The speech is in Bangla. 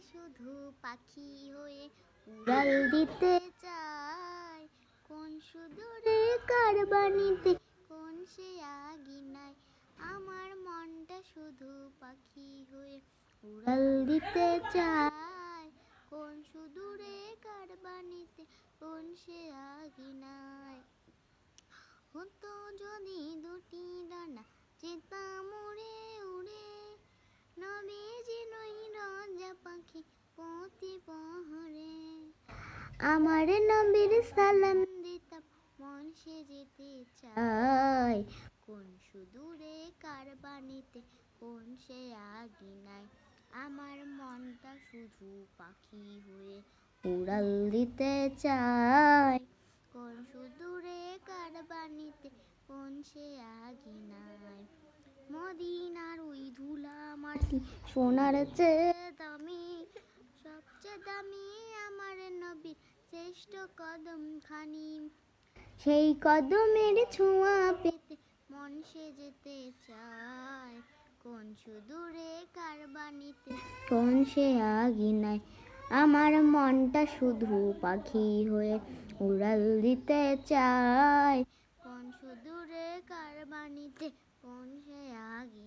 শুধু পাখি হয়ে উড়াল দিতে চায়। কোন সুদূরে কারবানিতে, কোন সে আগিনায়। আমার মনটা শুধু পাখি হয়ে উড়াল দিতে চায়। কোন সুদূরে কারবানিতে, কোন সে আমার নবীর সালাম দিতাম, মন সে যেতে চায় কোন সুদূরে কারবানিতে, কোন সে আগিনায় আমার মনটা শুধু পাখি হয়ে উড়াল দিতে চায় কোন সুদূরে কারবানিতে, কোন সে আগিনায় মদিনার ওই ধুলা মাটি, সোনার চেয়ে দামি, সবচেয়ে দামি শ্রেষ্ঠ কদম খানি। সেই কদমের ছোঁয়া পেতে মন সে যেতে চায়। কোন সুদূরে কারবানিতে, কোন সে আগিনায়। আমার মনটা শুধু পাখি হয়ে উড়াল দিতে চায়। কোন সুদূরে কারবানিতে, কোন সে আগি